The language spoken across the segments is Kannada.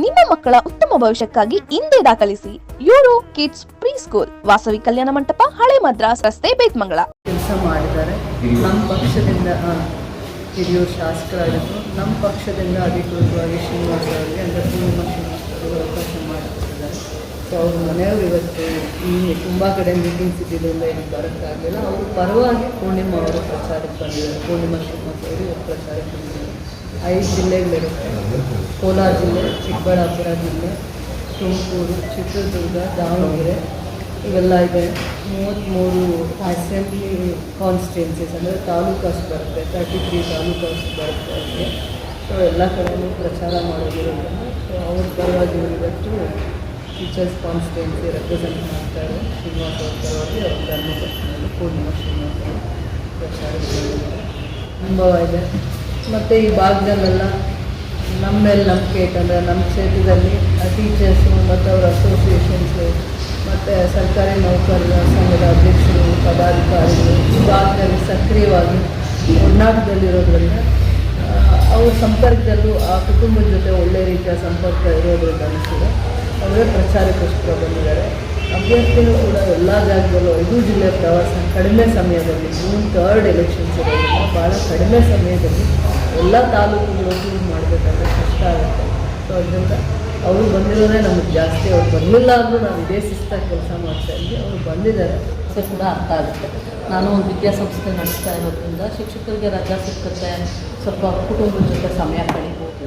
ನಿಮ್ಮ ಮಕ್ಕಳ ಉತ್ತಮ ಭವಿಷ್ಯಕ್ಕಾಗಿ ಹಿಂದೆ ದಾಖಲಿಸಿ Euro kids pre school Vasavi Kalyana Mantapa ಹಳೆ ಮದ್ರಾಸ್ ರಸ್ತೆ ಬೇತ್ಮಂಗಳ ಕೆಲಸ ಮಾಡಿದ್ದಾರೆ. ನಮ್ಮ ಪಕ್ಷದಿಂದ ಹಿರಿಯ ಹಿರಿಯೂರು ಶಾಸಕರಾಗಿದ್ದು ನಮ್ಮ ಪಕ್ಷದಿಂದ ಅಧಿಕೃತವಾಗಿ ಶ್ರೀನಿವಾಸ ಅವರಿಗೆ ಅಂದರೆ ಪೂರ್ಣಿಮಾ ಶ್ರೀನಿವಾಸ ಅವರಿಗೆ ಅವಕಾಶ ಮಾಡಿಕೊಟ್ಟಿದ್ದಾರೆ. ಸೊ ಅವ್ರ ಮನೆಯವರು ಇವತ್ತು ಈ ತುಂಬ ಕಡೆ ಮೀಟಿಂಗ್ಸ್ ಇದ್ದಿದ್ದರಿಂದ ಇಲ್ಲಿ ಬರೋಕ್ಕಾಗಲಿಲ್ಲ. ಅವರು ಪರವಾಗಿ ಪೂರ್ಣಿಮಾ ಅವರು ಪ್ರಚಾರಕ್ಕೆ ಬಂದಿದ್ದಾರೆ. ಪೂರ್ಣಿಮಾ ಶ್ರೀನಿವಾಸ ಅವರು ಇವತ್ತು ಪ್ರಚಾರಕ್ಕೆ ಬಂದಿದ್ದಾರೆ. ಐದು ಜಿಲ್ಲೆಗಳಿರುತ್ತೆ ಕೋಲಾರ ಜಿಲ್ಲೆ, ಚಿಕ್ಕಬಳ್ಳಾಪುರ ಜಿಲ್ಲೆ, ತುಮಕೂರು, ಚಿತ್ರದುರ್ಗ, ದಾವಣಗೆರೆ, ಇವೆಲ್ಲ ಇದೆ. ಮೂವತ್ತ್ಮೂರು ಅಸೆಂಬ್ಲಿ ಕಾನ್ಸ್ಟಿಟ್ಯೂನ್ಸೀಸ್ ಅಂದರೆ ತಾಲೂಕಾಸ್ ಬರುತ್ತೆ. ತರ್ಟಿ ತ್ರೀ ತಾಲೂಕಾಸ್ ಬರುತ್ತೆ ಅದಕ್ಕೆ ಸೊ ಎಲ್ಲ ಕಡೆಯೂ ಪ್ರಚಾರ ಮಾಡೋದಿರೋದ್ರಿಂದ ಸೊ ಅವ್ರ ಪರವಾಗಿ ಇವತ್ತು ಟೀಚರ್ಸ್ ಕಾನ್ಸ್ಟಿಟ್ಯೂನ್ಸಿ ರೆಪ್ರೆಸೆಂಟ್ ಮಾಡ್ತಾರೆ. ಶ್ರೀನಿವಾಸ ಅವ್ರ ಪರವಾಗಿ ಅವ್ರ ಧರ್ಮಪತ್ನಿಯಲ್ಲಿ ಪೂರ್ಣಿಮಾ ಶ್ರೀನಿವಾಸ ಪ್ರಚಾರ ತುಂಬ ಇದೆ. ಮತ್ತು ಈ ಭಾಗದಲ್ಲೆಲ್ಲ ನಮ್ಮ ನಂಬಿಕೆ ನಮ್ಮ ಕ್ಷೇತ್ರದಲ್ಲಿ ಟೀಚರ್ಸು ಮತ್ತು ಅವರ ಅಸೋಸಿಯೇಷನ್ಸು ಮತ್ತು ಸರ್ಕಾರಿ ನೌಕರರ ಸಂಘದ ಅಧ್ಯಕ್ಷರು, ಪದಾಧಿಕಾರಿಗಳು ಈ ಭಾಗದಲ್ಲಿ ಸಕ್ರಿಯವಾಗಿ ಒಡನಾಟದಲ್ಲಿರೋದ್ರಿಂದ ಅವ್ರ ಸಂಪರ್ಕದಲ್ಲೂ ಆ ಕುಟುಂಬದ ಜೊತೆ ಒಳ್ಳೆಯ ರೀತಿಯ ಸಂಪರ್ಕ ಇರೋದ್ರಿಂದ ಅನಿಸ್ತದೆ ಅವರೇ ಪ್ರಚಾರಕ್ಕೋಸ್ಕರ ಬಂದಿದ್ದಾರೆ. ಅಭ್ಯರ್ಥಿಗಳು ಕೂಡ ಎಲ್ಲ ಜಾಗದಲ್ಲೂ ಐದು ಜಿಲ್ಲೆ ಪ್ರವಾಸ ಕಡಿಮೆ ಸಮಯದಲ್ಲಿ ಜೂನ್ ಥರ್ಡ್ ಎಲೆಕ್ಷನ್ಸ್ ಇರೋದ್ರಿಂದ ಭಾಳ ಕಡಿಮೆ ಸಮಯದಲ್ಲಿ ಎಲ್ಲ ತಾಲೂಕುಗಳು ಟೂರ್ ಮಾಡಬೇಕಾದ್ರೆ ಕಷ್ಟ ಆಗುತ್ತೆ. ಸೊ ಅದರಿಂದ ಅವರು ಬಂದಿರೋದೇ ನಮಗೆ ಜಾಸ್ತಿ, ಅವ್ರು ಬರಲಿಲ್ಲ ಅಂದರೂ ನಾವು ಇದೇ ಶಿಸ್ತಾಗಿ ಕೆಲಸ ಮಾಡ್ತಾ ಇದ್ವಿ, ಅವರು ಬಂದಿದ್ದಾರೆ. ಸೊ, ಕೂಡ ಅರ್ಥ ಆಗುತ್ತೆ. ನಾನು ಒಂದು ವಿದ್ಯಾಸಂಸ್ಥೆ ನಡೆಸ್ತಾ ಇರೋದ್ರಿಂದ ಶಿಕ್ಷಕರಿಗೆ ರಜಾ ಸಿಕ್ಕತ್ತೆ. ಸ್ವಲ್ಪ ಕುಟುಂಬದ ಜೊತೆ ಸಮಯ ಕಳಿಬೋದು.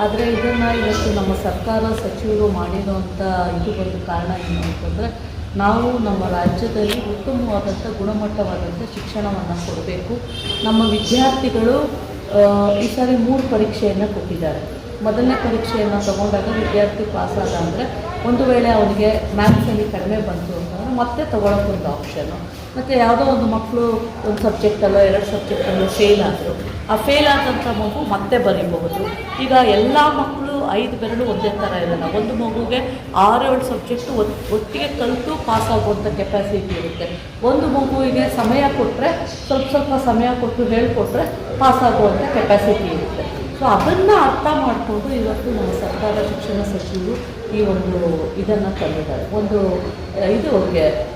ಆದರೆ ಇದನ್ನು ಇವತ್ತು ನಮ್ಮ ಸರ್ಕಾರ ಸಚಿವರು ಮಾಡಿರೋಂಥ ಇದು ಒಂದು ಕಾರಣ ಏನು ಅಂತಂದರೆ, ನಾವು ನಮ್ಮ ರಾಜ್ಯದಲ್ಲಿ ಉತ್ತಮವಾದಂಥ ಗುಣಮಟ್ಟವಾದಂಥ ಶಿಕ್ಷಣವನ್ನು ಕೊಡಬೇಕು. ನಮ್ಮ ವಿದ್ಯಾರ್ಥಿಗಳು ಈ ಸಾರಿ ಮೂರು ಪರೀಕ್ಷೆಯನ್ನು ಕೊಟ್ಟಿದ್ದಾರೆ. ಮೊದಲನೇ ಪರೀಕ್ಷೆಯನ್ನು ತಗೊಂಡಾಗ ವಿದ್ಯಾರ್ಥಿ ಪಾಸ್ ಆದ ಅಂದರೆ ಒಂದು ವೇಳೆ ಅವನಿಗೆ ಮ್ಯಾಥ್ಸಲ್ಲಿ ಕಡಿಮೆ ಬಂತು ಅಂತಂದರೆ ಮತ್ತೆ ತೊಗೊಳಕ್ಕೆ ಒಂದು ಆಪ್ಷನ್ನು ಮತ್ತು ಯಾವುದೋ ಒಂದು ಮಕ್ಕಳು ಒಂದು ಸಬ್ಜೆಕ್ಟಲ್ಲೋ ಎರಡು ಸಬ್ಜೆಕ್ಟಲ್ಲೋ ಫೇಲ್ ಆದರು, ಆ ಫೇಲ್ ಆದಂಥ ಮಗು ಮತ್ತೆ ಬರೀಬಹುದು. ಈಗ ಎಲ್ಲ ಮಕ್ಕಳು ಐದು ಬೆರಳು ಒಂದೇ ಥರ ಇರಲ್ಲ. ಒಂದು ಮಗುಗೆ ಆರೇಳು ಸಬ್ಜೆಕ್ಟು ಒಟ್ಟಿಗೆ ಕಲಿತು ಪಾಸ್ ಆಗುವಂಥ ಕೆಪಾಸಿಟಿ ಇರುತ್ತೆ. ಒಂದು ಮಗುವಿಗೆ ಸಮಯ ಕೊಟ್ಟರೆ ಸ್ವಲ್ಪ ಸ್ವಲ್ಪ ಸಮಯ ಕೊಟ್ಟು ಹೇಳಿಕೊಟ್ರೆ ಪಾಸ್ ಆಗುವಂಥ ಕೆಪಾಸಿಟಿ ಇರುತ್ತೆ. ಸೊ ಅದನ್ನು ಅರ್ಥ ಮಾಡಿಕೊಂಡು ಇವತ್ತು ನಮ್ಮ ಸರ್ಕಾರ ಶಿಕ್ಷಣ ಸಚಿವರು ಈ ಒಂದು ಇದನ್ನು ತಂದಿದ್ದಾರೆ. ಒಂದು, ಇದು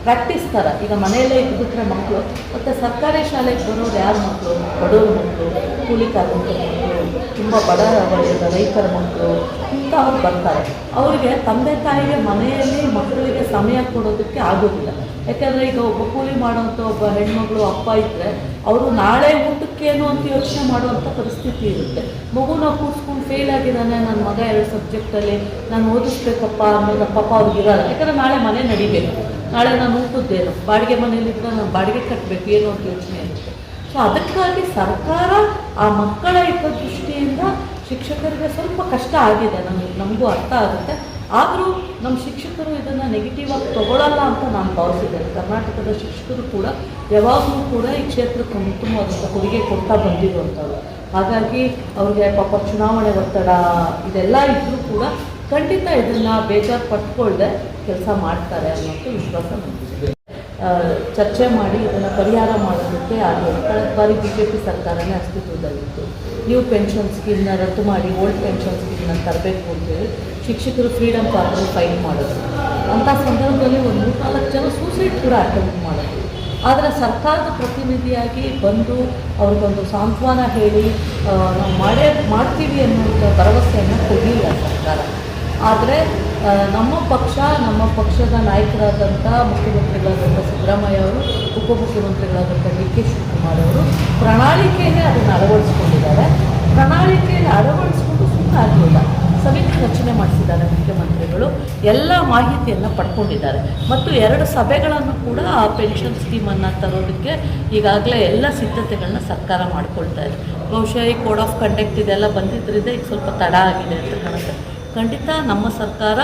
ಪ್ರಾಕ್ಟೀಸ್ ಥರ ಈಗ ಮನೆಯಲ್ಲೇ ಇದ್ಬಿಟ್ರೆ ಮಕ್ಕಳು ಮತ್ತು ಸರ್ಕಾರಿ ಶಾಲೆಗೆ ಬರೋರು ಯಾರು ಮಕ್ಕಳು ಬಡವ್ರ ಮಕ್ಕಳು ಕೂಲಿ ಕಾರ್ಮಿಕರು ತುಂಬ ಬಡ ವರ್ಗದ ರೈತರ ಮಕ್ಕಳು ಇಂಥವ್ರು ಬರ್ತಾರೆ. ಅವರಿಗೆ ತಂದೆ ತಾಯಿಗೆ ಮನೆಯಲ್ಲಿ ಮಕ್ಕಳಿಗೆ ಸಮಯ ಕೊಡೋದಕ್ಕೆ ಆಗೋದಿಲ್ಲ. ಯಾಕಂದರೆ ಈಗ ಒಬ್ಬ ಕೂಲಿ ಮಾಡೋಂಥ ಒಬ್ಬ ಹೆಣ್ಮಗಳು, ಅಪ್ಪ ಇದ್ದರೆ ಅವರು ನಾಳೆ ಊಟಕ್ಕೇನು ಅಂತ ಯೋಚನೆ ಮಾಡುವಂಥ ಪರಿಸ್ಥಿತಿ ಇರುತ್ತೆ. ಮಗುನ ಕೂರಿಸ್ಕೊಂಡು ಫೇಲ್ ಆಗಿದ್ದಾನೆ ನನ್ನ ಮಗ ಎರಡು ಸಬ್ಜೆಕ್ಟಲ್ಲಿ ನಾನು ಓದಿಸ್ಬೇಕಪ್ಪ ಅನ್ನೋದು ಪಾಪ ಅವ್ರಿಗೆ ಇರಲ್ಲ. ಯಾಕಂದರೆ ನಾಳೆ ಮನೆ ನಡಿಬೇಕು. ನಾಳೆ ನಾನು ಊಟದ್ದೇನು? ಬಾಡಿಗೆ ಮನೇಲಿದ್ದರೆ ನಾನು ಬಾಡಿಗೆ ಕಟ್ಟಬೇಕು ಏನು ಅಂತ ಯೋಚನೆ ಇರುತ್ತೆ. ಸೊ ಅದಕ್ಕಾಗಿ ಸರ್ಕಾರ ಆ ಮಕ್ಕಳ ಹಿತದೃಷ್ಟಿಯಿಂದ ಶಿಕ್ಷಕರಿಗೆ ಸ್ವಲ್ಪ ಕಷ್ಟ ಆಗಿದೆ. ನಮಗೆ ನಮಗೂ ಅರ್ಥ ಆಗುತ್ತೆ. ಆದರೂ ನಮ್ಮ ಶಿಕ್ಷಕರು ಇದನ್ನು ನೆಗೆಟಿವ್ ಆಗಿ ತಗೊಳ್ಳಲ್ಲ ಅಂತ ನಾನು ಭಾವಿಸಿದ್ದೇನೆ. ಕರ್ನಾಟಕದ ಶಿಕ್ಷಕರು ಕೂಡ ಯಾವಾಗಲೂ ಕೂಡ ಈ ಕ್ಷೇತ್ರಕ್ಕೆ ಉತ್ತಮವಾದಂಥ ಕೊಡುಗೆ ಕೊಡ್ತಾ ಬಂದಿರುವಂಥವ್ರು. ಹಾಗಾಗಿ ಅವ್ರಿಗೆ ಪಾಪ ಚುನಾವಣೆ ಒತ್ತಡ ಇದೆಲ್ಲ ಇದ್ದರೂ ಕೂಡ ಖಂಡಿತ ಇದನ್ನು ಬೇಜಾರು ಪಟ್ಕೊಳ್ಳದೆ ಕೆಲಸ ಮಾಡ್ತಾರೆ ಅನ್ನೋದು ವಿಶ್ವಾಸ ಆ, ಚರ್ಚೆ ಮಾಡಿ ಇದನ್ನು ಪರಿಹಾರ ಮಾಡೋದಕ್ಕೆ ಆಗಲಿಲ್ಲ ಕಳೆದ ಬಾರಿ ಬಿ ಜೆ ಪಿ ಸರ್ಕಾರನೇ ಅಸ್ತಿತ್ವದಲ್ಲಿತ್ತು. ನ್ಯೂ ಪೆನ್ಷನ್ ಸ್ಕೀಮ್ನ ರದ್ದು ಮಾಡಿ ಓಲ್ಡ್ ಪೆನ್ಷನ್ ಸ್ಕೀಮ್ನ ತರಬೇಕು ಅಂತೇಳಿ ಶಿಕ್ಷಕರು ಫ್ರೀಡಮ್ ಪಾರ್ಕ್ಗಳು ಫೈಲ್ ಮಾಡೋದು ಅಂಥ ಸಂದರ್ಭದಲ್ಲಿ ಒಂದು ನಾಲ್ಕು ಜನ ಸೂಸೈಡ್ ಕೂಡ ಅಟೆಂಪ್ಟ್ ಮಾಡೋದು ಆದರೆ ಸರ್ಕಾರದ ಪ್ರತಿನಿಧಿಯಾಗಿ ಬಂದು ಅವ್ರಿಗೊಂದು ಸಾಂತ್ವನ ಹೇಳಿ ನಾವು ಮಾಡೇ, ಮಾಡ್ತೀವಿ ಅನ್ನುವಂಥ ಭರವಸೆಯನ್ನು ಕೊಡಲಿಲ್ಲ ಸರ್ಕಾರ. ಆದರೆ ನಮ್ಮ ಪಕ್ಷ, ನಮ್ಮ ಪಕ್ಷದ ನಾಯಕರಾದಂಥ ಮುಖ್ಯಮಂತ್ರಿಗಳಾದಂಥ ಸಿದ್ದರಾಮಯ್ಯ ಅವರು, ಉಪಮುಖ್ಯಮಂತ್ರಿಗಳಾದಂಥ ಡಿ ಕೆ ಶಿವಕುಮಾರ್ ಅವರು ಪ್ರಣಾಳಿಕೆಯನ್ನೇ ಅದನ್ನು ಅಳವಡಿಸ್ಕೊಂಡಿದ್ದಾರೆ. ಪ್ರಣಾಳಿಕೆಯಲ್ಲಿ ಅಳವಡಿಸ್ಕೊಂಡು ಸುಮ್ಮನೆ ಆಗಲಿಲ್ಲ. ಸಮಿತಿ ರಚನೆ ಮಾಡಿಸಿದ್ದಾರೆ ಮುಖ್ಯಮಂತ್ರಿಗಳು. ಎಲ್ಲ ಮಾಹಿತಿಯನ್ನು ಪಡ್ಕೊಂಡಿದ್ದಾರೆ. ಮತ್ತು ಎರಡು ಸಭೆಗಳನ್ನು ಕೂಡ ಆ ಪೆನ್ಷನ್ ಸ್ಕೀಮನ್ನು ತರೋದಕ್ಕೆ ಈಗಾಗಲೇ ಎಲ್ಲ ಸಿದ್ಧತೆಗಳನ್ನ ಸರ್ಕಾರ ಮಾಡ್ಕೊಳ್ತಾ ಇದೆ. ಬಹುಶಃ ಈ ಕೋಡ್ ಆಫ್ ಕಂಡಕ್ಟ್ ಇದೆಲ್ಲ ಬಂದಿದ್ದರಿಂದ ಈಗ ಸ್ವಲ್ಪ ತಡ ಆಗಿದೆ ಅಂತ ಕಾಣುತ್ತೆ. ಖಂಡಿತ ನಮ್ಮ ಸರ್ಕಾರ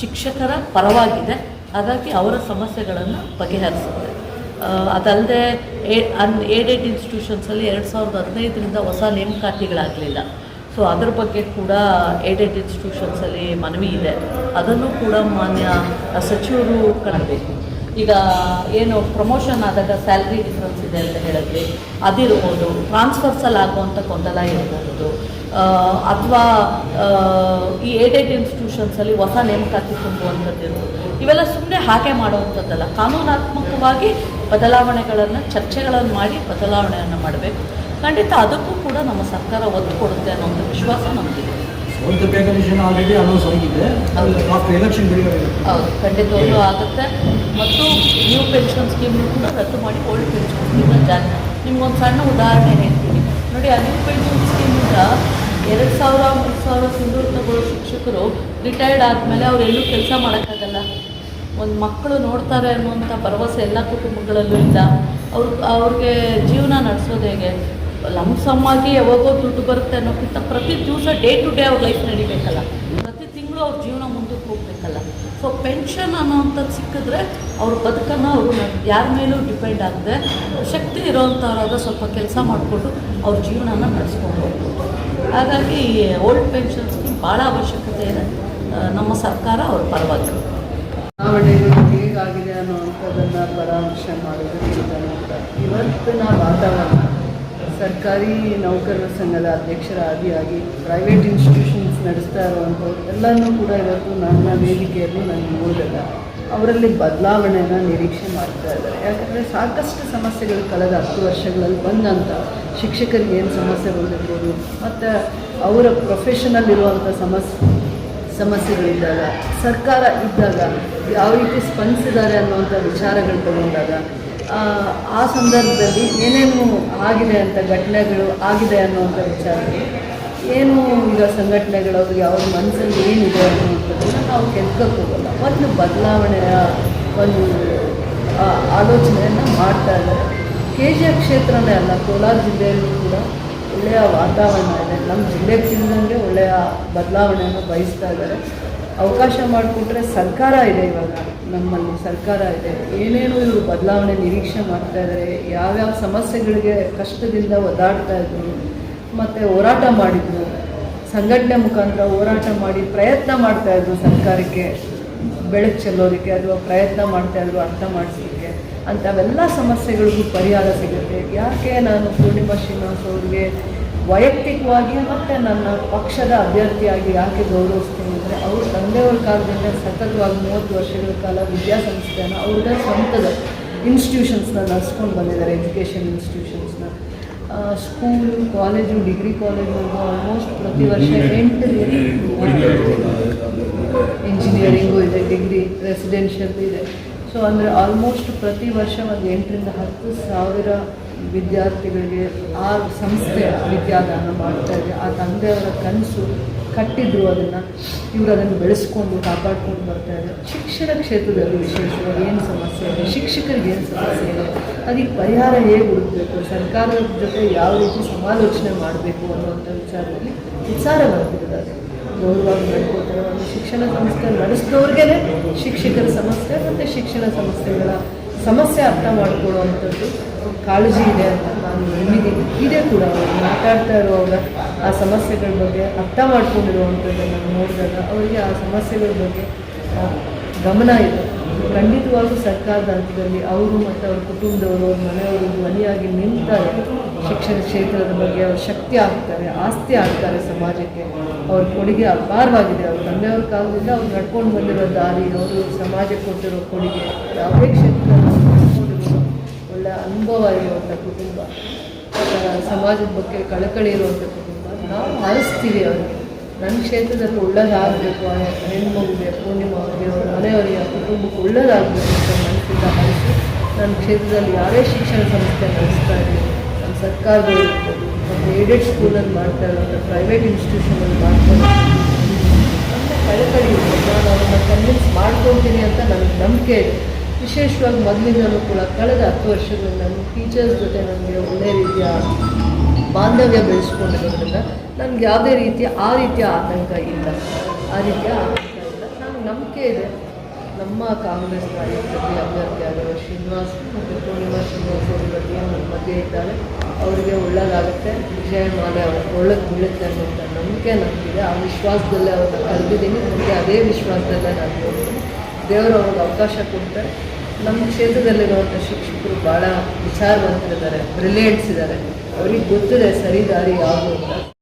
ಶಿಕ್ಷಕರ ಪರವಾಗಿದೆ. ಹಾಗಾಗಿ ಅವರ ಸಮಸ್ಯೆಗಳನ್ನು ಬಗೆಹರಿಸುತ್ತೆ. ಅದಲ್ಲದೆ ಅನ್ ಏಡೆಡ್ ಇನ್ಸ್ಟಿಟ್ಯೂಷನ್ಸಲ್ಲಿ ಎರಡು ಸಾವಿರದ ಹದಿನೈದರಿಂದ ಹೊಸ ನೇಮಕಾತಿಗಳಾಗಲಿಲ್ಲ. ಸೊ ಅದ್ರ ಬಗ್ಗೆ ಕೂಡ ಏಡೆಡ್ ಇನ್ಸ್ಟಿಟ್ಯೂಷನ್ಸಲ್ಲಿ ಮನವಿ ಇದೆ. ಅದನ್ನು ಕೂಡ ಮಾನ್ಯ ಸಚಿವರು ಕಾಣಬೇಕು. ಈಗ ಏನು ಪ್ರಮೋಷನ್ ಆದಾಗ ಸ್ಯಾಲ್ರಿ ಡಿಫ್ರೆನ್ಸ್ ಇದೆ ಅಂತ ಹೇಳಿದ್ವಿ ಅದಿರ್ಬೋದು ಟ್ರಾನ್ಸ್ಫರ್ಸಲ್ಲಿ ಆಗುವಂಥ ಗೊಂದಲ ಇರಬಹುದು. ಅಥವಾ ಈ ಏಡೆಡ್ ಇನ್ಸ್ಟಿಟ್ಯೂಷನ್ಸಲ್ಲಿ ಹೊಸ ನೇಮಕಾತಿ ತುಂಬುವಂಥದ್ದು ಇರ್ಬೋದು. ಇವೆಲ್ಲ ಸುಮ್ಮನೆ ಹಾಗೆ ಮಾಡುವಂಥದ್ದಲ್ಲ. ಕಾನೂನಾತ್ಮಕವಾಗಿ ಬದಲಾವಣೆಗಳನ್ನು, ಚರ್ಚೆಗಳನ್ನು ಮಾಡಿ ಬದಲಾವಣೆಯನ್ನು ಮಾಡಬೇಕು. ಖಂಡಿತ ಅದಕ್ಕೂ ಕೂಡ ನಮ್ಮ ಸರ್ಕಾರ ಒತ್ತು ಕೊಡುತ್ತೆ ಅನ್ನೋ ಒಂದು ವಿಶ್ವಾಸ ನಮಗಿದೆ. ಒಂದು ಪೇ ಆಲ್ರೆಡಿ ಅನೌನ್ಸ್ ಆಗಿದೆ. ಆಫ್ಟರ್ ಎಲೆಕ್ಷನ್ ಹೌದು ಖಂಡಿತವಾಗ್ಲೂ ಆಗುತ್ತೆ. ಮತ್ತು ನ್ಯೂ ಪೆನ್ಷನ್ ಸ್ಕೀಮ್ ಕೂಡ ರದ್ದು ಮಾಡಿ ಓಲ್ಡ್ ಪೆನ್ಷನ್ ಸ್ಕೀಮ್ನ ಜಾರಿ ನಿಮ್ಗೊಂದು ಸಣ್ಣ ಉದಾಹರಣೆ ಹೇಳ್ತೀನಿ. ನೋಡಿ ಆ ನ್ಯೂ ಪೆನ್ಷನ್ ಸ್ಕೀಮಿಂದ ಎರಡು ಸಾವಿರ ಮೂರು ಸಾವಿರ ಸಿಂಧೂರು ತಗೊಳ್ಳೋ ಶಿಕ್ಷಕರು ರಿಟೈರ್ಡ್ ಆದಮೇಲೆ ಅವ್ರು ಎಲ್ಲೂ ಕೆಲಸ ಮಾಡೋಕ್ಕಾಗಲ್ಲ. ಒಂದು ಮಕ್ಕಳು ನೋಡ್ತಾರೆ ಅನ್ನುವಂಥ ಭರವಸೆ ಎಲ್ಲ ಕುಟುಂಬಗಳಲ್ಲೂ ಇಲ್ಲ. ಅವ್ರ ಅವ್ರಿಗೆ ಜೀವನ ನಡೆಸೋದು ಹೇಗೆ? ಲಂಸಮ್ಮಾಗಿ ಯಾವಾಗೋ ದುಡ್ಡು ಬರುತ್ತೆ ಅನ್ನೋಕ್ಕಿಂತ ಪ್ರತಿ ದಿವಸ ಡೇ ಟು ಡೇ ಅವ್ರ ಲೈಫ್ ನಡಿಬೇಕಲ್ಲ. ಪ್ರತಿ ತಿಂಗಳು ಅವ್ರ ಜೀವನ ಮುಂದಕ್ಕೆ ಹೋಗ್ಬೇಕಲ್ಲ. ಸೊ ಪೆನ್ಷನ್ ಅನ್ನೋವಂಥದ್ದು ಸಿಕ್ಕಿದ್ರೆ ಅವ್ರ ಬದುಕನ್ನು ಅವರು ಯಾರ ಮೇಲೂ ಡಿಪೆಂಡ್ ಆಗದೆ, ಶಕ್ತಿ ಇರೋವಂಥವ್ರಾದ ಸ್ವಲ್ಪ ಕೆಲಸ ಮಾಡಿಕೊಂಡು ಅವ್ರ ಜೀವನನ ನಡೆಸ್ಕೊಂಡು ಹೋಗ್ಬೋದು. ಹಾಗಾಗಿ ಓಲ್ಡ್ ಪೆನ್ಷನ್ ಸ್ಕೀಮ್ ಭಾಳ ಅವಶ್ಯಕತೆ ಇದೆ. ನಮ್ಮ ಸರ್ಕಾರ ಅವ್ರ ಪರವಾಗಿ. ಹೇಗಾಗಿದೆ ಅನ್ನುವಂಥದ್ದನ್ನು ಪರಾಮರ್ಶೆ ಮಾಡೋದಕ್ಕಿಂತ ಕೂಡ ಇವತ್ತಿನ ವಾತಾವರಣ. ಸರ್ಕಾರಿ ನೌಕರರ ಸಂಘದ ಅಧ್ಯಕ್ಷರ ಆದಿಯಾಗಿ ಪ್ರೈವೇಟ್ ಇನ್ಸ್ಟಿಟ್ಯೂಷನ್ಸ್ ನಡೆಸ್ತಾ ಇರುವಂಥವ್ರು ಎಲ್ಲನೂ ಕೂಡ ಇವತ್ತು ನನ್ನ ವೇದಿಕೆಯಲ್ಲಿ ನಾನು ನೋಡಿದಾಗ ಅವರಲ್ಲಿ ಬದಲಾವಣೆಯನ್ನು ನಿರೀಕ್ಷೆ ಮಾಡ್ತಾ ಇದ್ದಾರೆ. ಯಾಕಂದರೆ ಸಾಕಷ್ಟು ಸಮಸ್ಯೆಗಳು ಕಳೆದ ಹತ್ತು ವರ್ಷಗಳಲ್ಲಿ ಬಂದಂಥ ಶಿಕ್ಷಕರಿಗೆ ಏನು ಸಮಸ್ಯೆ ಬಂದಿರ್ಬೋದು, ಮತ್ತು ಅವರ ಪ್ರೊಫೆಷನಲ್ ಇರುವಂಥ ಸಮಸ್ಯೆ ಸಮಸ್ಯೆಗಳಿದ್ದಾಗ ಸರ್ಕಾರ ಇದ್ದಾಗ ಯಾವ ರೀತಿ ಸ್ಪಂದಿಸಿದ್ದಾರೆ ಅನ್ನುವಂಥ ವಿಚಾರಗಳು ತಗೊಂಡಾಗ ಆ, ಸಂದರ್ಭದಲ್ಲಿ ಏನೇನು ಆಗಿದೆ ಅಂತ ಘಟನೆಗಳು ಆಗಿದೆ ಅನ್ನುವಂಥ ವಿಚಾರ ಏನು ಈಗ ಸಂಘಟನೆಗಳು ಅವ್ರಿಗೆ ಅವ್ರ ಮನಸ್ಸಲ್ಲಿ ಏನಿದೆ ಅನ್ನುವಂಥದ್ದನ್ನು ನಾವು ಕೆಲ್ಕಕ್ಕೆ ಹೋಗಲ್ಲ ಒಂದು ಬದಲಾವಣೆಯ ಒಂದು ಆಲೋಚನೆಯನ್ನು ಮಾಡ್ತಾ ಇದ್ದಾರೆ. ಕೆ ಜಿ ಎಫ್ ಕ್ಷೇತ್ರನೇ ಅಲ್ಲ ಕೋಲಾರ ಜಿಲ್ಲೆಯಲ್ಲೂ ಕೂಡ ಒಳ್ಳೆಯ ವಾತಾವರಣ ಇದೆ. ನಮ್ಮ ಜಿಲ್ಲೆಗೆ ತಿಂದಂಗೆ ಒಳ್ಳೆಯ ಬದಲಾವಣೆಯನ್ನು ಬಯಸ್ತಾ ಇದ್ದಾರೆ. ಅವಕಾಶ ಮಾಡಿಕೊಟ್ರೆ ಸರ್ಕಾರ ಇದೆ ಇವಾಗ. ನಮ್ಮಲ್ಲಿ ಸರ್ಕಾರ ಇದೆ. ಏನೇನು ಇವರು ಬದಲಾವಣೆ, ನಿರೀಕ್ಷೆ ಮಾಡ್ತಾ ಇದ್ದಾರೆ ಯಾವ್ಯಾವ ಸಮಸ್ಯೆಗಳಿಗೆ ಕಷ್ಟದಿಂದ ಒದ್ದಾಡ್ತಾ ಇದ್ರು. ಮತ್ತು ಹೋರಾಟ ಮಾಡಿದ್ರು. ಸಂಘಟನೆ ಮುಖಾಂತರ ಹೋರಾಟ ಮಾಡಿ ಪ್ರಯತ್ನ ಮಾಡ್ತಾ ಇದ್ರು ಸರ್ಕಾರಕ್ಕೆ. ಬೆಳಕು ಚೆಲ್ಲೋದಕ್ಕೆ ಅಥವಾ ಪ್ರಯತ್ನ ಮಾಡ್ತಾ ಇದ್ರು ಅರ್ಥ ಮಾಡಿಸ್ಲಿಕ್ಕೆ ಅಂಥವೆಲ್ಲ ಸಮಸ್ಯೆಗಳಿಗೂ ಪರಿಹಾರ ಸಿಗುತ್ತೆ. ಯಾಕೆ ನಾನು ಪೂರ್ಣಿಮಾ ಶ್ರೀನಿವಾಸ್ ಅವ್ರಿಗೆ ವೈಯಕ್ತಿಕವಾಗಿ ಮತ್ತು ನನ್ನ ಪಕ್ಷದ ಅಭ್ಯರ್ಥಿಯಾಗಿ ಯಾಕೆ ಗೌರವಿಸ್ತೀನಿ? ಅವ್ರ ತಂದೆಯವ್ರ ಕಾಲದಿಂದ ಸತತವಾಗಿ ಮೂವತ್ತು ವರ್ಷಗಳ ಕಾಲ ವಿದ್ಯಾಸಂಸ್ಥೆಯನ್ನು ಅವ್ರ ಸ್ವಂತದ ಇನ್ಸ್ಟಿಟ್ಯೂಷನ್ಸ್ನ ನಡೆಸ್ಕೊಂಡು ಬಂದಿದ್ದಾರೆ education ಇನ್ಸ್ಟಿಟ್ಯೂಷನ್ಸ್ನ school college degree college almost ಪ್ರತಿ ವರ್ಷ ಎಂಟು ಇಂಜಿನಿಯರಿಂಗು ಇದೆ ಡಿಗ್ರಿ ರೆಸಿಡೆನ್ಷಿಯಲ್ ಇದೆ. ಸೊ ಅಂದರೆ ಆಲ್ಮೋಸ್ಟ್ ಪ್ರತಿ ವರ್ಷ ಒಂದು ಎಂಟರಿಂದ ಹತ್ತು ಸಾವಿರ ವಿದ್ಯಾರ್ಥಿಗಳಿಗೆ ಆ ಸಂಸ್ಥೆ ವಿದ್ಯಾದಾನ ಮಾಡ್ತಾ ಇದೆ. ಆ ತಂದೆಯವರ ಕನಸು ಕಟ್ಟಿದ್ರು ಅದನ್ನು. ಇವರು ಅದನ್ನು ಬೆಳೆಸ್ಕೊಂಡು ಕಾಪಾಡ್ಕೊಂಡು ಬರ್ತಾ ಇದೆ. ಶಿಕ್ಷಣ ಕ್ಷೇತ್ರದಲ್ಲಿ ವಿಶೇಷವಾಗಿ ಏನು ಸಮಸ್ಯೆ ಇದೆ? ಶಿಕ್ಷಕರಿಗೆ ಏನು ಸಮಸ್ಯೆ ಇದೆ? ಅದಕ್ಕೆ ಪರಿಹಾರ ಹೇಗೆ ಹುಡುಕಬೇಕು? ಸರ್ಕಾರದ ಜೊತೆ ಯಾವ ರೀತಿ ಸಮಾಲೋಚನೆ ಮಾಡಬೇಕು ಅನ್ನುವಂಥ ವಿಚಾರದಲ್ಲಿ ವಿಚಾರ ಬರ್ತಿದ್ದಾರೆ ಗೌರವವಾಗಿ ನಡ್ಕೋತಾರೆ ಒಂದು ಶಿಕ್ಷಣ ಸಂಸ್ಥೆ ನಡೆಸಿದವ್ರಿಗೇ ಶಿಕ್ಷಕರ ಸಮಸ್ಯೆ ಮತ್ತು ಶಿಕ್ಷಣ ಸಂಸ್ಥೆಗಳ ಸಮಸ್ಯೆ ಅರ್ಥ ಮಾಡ್ಕೊಳ್ಳುವಂಥದ್ದು ಕಾಳಜಿ ಇದೆ ಅಂತ ನಾನು ನಂಬಿದ್ದೀನಿ. ಇದೆ ಕೂಡ ಅವರು ಮಾತಾಡ್ತಾ ಇರುವಾಗ ಆ ಸಮಸ್ಯೆಗಳ ಬಗ್ಗೆ ಅರ್ಥ ಮಾಡ್ಕೊಂಡಿರುವಂಥದ್ದನ್ನು ನೋಡಿದಾಗ ಅವರಿಗೆ ಆ ಸಮಸ್ಯೆಗಳ ಬಗ್ಗೆ ಗಮನ ಇದೆ. ಖಂಡಿತವಾಗೂ ಸರ್ಕಾರದ ಹಂತದಲ್ಲಿ ಅವರು ಮತ್ತು ಅವ್ರ ಕುಟುಂಬದವರು, ಅವ್ರ ಮನೆಯವರು ಧ್ವನಿಯಾಗಿ ನಿಂತಾರೆ ಶಿಕ್ಷಣ ಕ್ಷೇತ್ರದ ಬಗ್ಗೆ ಅವ್ರ ಶಕ್ತಿ ಆಗ್ತಾರೆ, ಆಸ್ತಿ ಆಗ್ತಾರೆ ಸಮಾಜಕ್ಕೆ. ಅವ್ರ ಕೊಡುಗೆ ಅಪಾರವಾಗಿದೆ. ಅವ್ರ ತಂದೆಯವ್ರ ಕಾಲದಿಂದ ಅವ್ರು ನಡ್ಕೊಂಡು ಬಂದಿರೋ ದಾರಿ, ಅವರು ಸಮಾಜಕ್ಕೆ ಕೊಟ್ಟಿರೋ ಕೊಡುಗೆ ನಡ್ಕೊಂಡಿರೋ ಒಳ್ಳೆಯ ಅನುಭವ ಇರುವಂಥ ಕುಟುಂಬ ಸಮಾಜದ ಬಗ್ಗೆ ಕಳಕಳಿ ಇರುವಂಥ ಕುಟುಂಬ, ನಾವು ಆರಿಸ್ತೀವಿ ಅವ್ರಿಗೆ. ನನ್ನ ಕ್ಷೇತ್ರದಲ್ಲಿ ಒಳ್ಳೇದಾಗಬೇಕು, ಆ ಹೆಣ್ಮಗುಗೆ ಪೂರ್ಣಿಮಾ ಅವರಿಗೆ ಅವ್ರ ಮನೆಯವರಿಗೆ, ಆ ಕುಟುಂಬಕ್ಕೆ ಒಳ್ಳೇದಾಗಬೇಕು ಅಂತ ಮನಸ್ಸಿಂದ ಆರಿಸಿ ನನ್ನ ಕ್ಷೇತ್ರದಲ್ಲಿ ಯಾರೇ ಶಿಕ್ಷಣ ಸಂಸ್ಥೆ ನಡೆಸ್ತಾ ಇದ್ದೀವಿ ನಮ್ಮ ಇರ್ಬೋದು, ಮತ್ತು ಏಡೆಡ್ ಸ್ಕೂಲಲ್ಲಿ ಮಾಡ್ತಾ ಇರೋಂಥ ಪ್ರೈವೇಟ್ ಇನ್ಸ್ಟಿಟ್ಯೂಷನಲ್ಲಿ ಮಾಡ್ತಾ ಇರೋದು ಕಳಕಳಿ ನಾನು ಅವ್ರನ್ನ ಕನ್ವಿನ್ಸ್ ಮಾಡ್ಕೊತೀನಿ ಅಂತ ನನಗೆ ನಂಬಿಕೆ ಇದೆ. ವಿಶೇಷವಾಗಿ ಮೊದಲಿಂದಲೂ ಕೂಡ ಕಳೆದ ಹತ್ತು ವರ್ಷಗಳಿಂದ ನಾನು ಟೀಚರ್ಸ್ ಜೊತೆ ನನಗೆ ಒಳ್ಳೆಯ ರೀತಿಯ ಬಾಂಧವ್ಯ ಬೆಳೆಸ್ಕೊಂಡಿರೋದ್ರಿಂದ ನನಗೆ ಯಾವುದೇ ರೀತಿಯ ಆ ರೀತಿಯ ಆತಂಕ ಇಲ್ಲ. ಆ ರೀತಿಯ ಆತಂಕ ಇಲ್ಲ. ನನಗೆ ನಂಬಿಕೆ ಇದೆ. ನಮ್ಮ ಕಾಂಗ್ರೆಸ್ ನಾಯಕರಲ್ಲಿ ಅಭ್ಯರ್ಥಿ ಆಗಿರುವ ಶ್ರೀನಿವಾಸ್ ಮತ್ತು ಪೂರ್ಣಿಮಾ ಶ್ರೀನಿವಾಸ್ ಇವತ್ತು ನಮ್ಮ ಮಧ್ಯೆ ಇದ್ದಾರೆ ಅವರಿಗೆ ಒಳ್ಳೆಯದಾಗುತ್ತೆ ವಿಜಯಮಾಲೆ ಅವ್ರಿಗೆ ಒಳ್ಳೇದು ಬೀಳುತ್ತೆ ಅನ್ನೋಂಥ ನಂಬಿಕೆ ನಮಗಿದೆ. ಆ ವಿಶ್ವಾಸದಲ್ಲೇ ಅವ್ರನ್ನ ಕರೆದಿದ್ದೀನಿ. ನನಗೆ ಅದೇ ವಿಶ್ವಾಸದಲ್ಲೇ ನಾನು ಹೋಗ್ತೀನಿ ದೇವರು ಅವ್ರಿಗೆ ಅವಕಾಶ ಕೊಡ್ತಾರೆ. ನಮ್ಮ ಕ್ಷೇತ್ರದಲ್ಲಿರುವಂಥ ಶಿಕ್ಷಕರು ಭಾಳ ವಿಚಾರವಂತರಿದ್ದಾರೆ ಬ್ರಿಲಿಯೆಂಟ್ಸ್ ಇದ್ದಾರೆ. ಅವ್ರಿಗೆ ಗೊತ್ತಿದೆ ಸರಿ ದಾರಿ ಯಾವುದು ಅಂತ.